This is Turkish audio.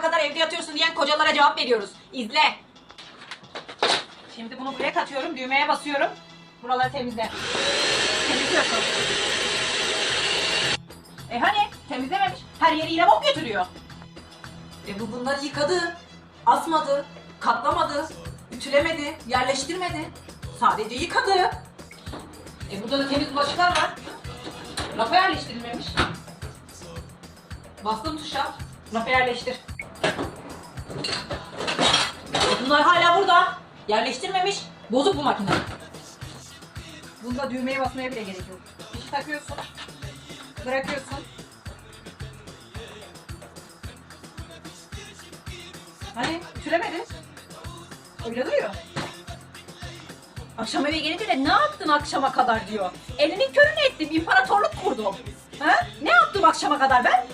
kadar evde yatıyorsun diyen kocalara cevap veriyoruz. İzle. Şimdi bunu buraya katıyorum. Düğmeye basıyorum. Buraları temizle. Temizliyorsun. E hani temizlememiş. Her yeri yine bok götürüyor. E bu bunları yıkadı, asmadı, katlamadı, ütülemedi, yerleştirmedi. Sadece yıkadı. E burada da temiz bulaşıklar var. Rafa yerleştirilmemiş. Bastım tuşa. Rafa yerleştir. Bunlar hala burada. Yerleştirmemiş. Bozuk bu makine. Bunda düğmeye basmaya bile gerek yok. İşi takıyorsun. Bırakıyorsun. Hani ütülemedi. Öyle duruyor. Akşam eve gelince de ne yaptın akşama kadar diyor. Elinin körünü ettim, imparatorluk kurdum. Ha? Ne yaptım akşama kadar ben?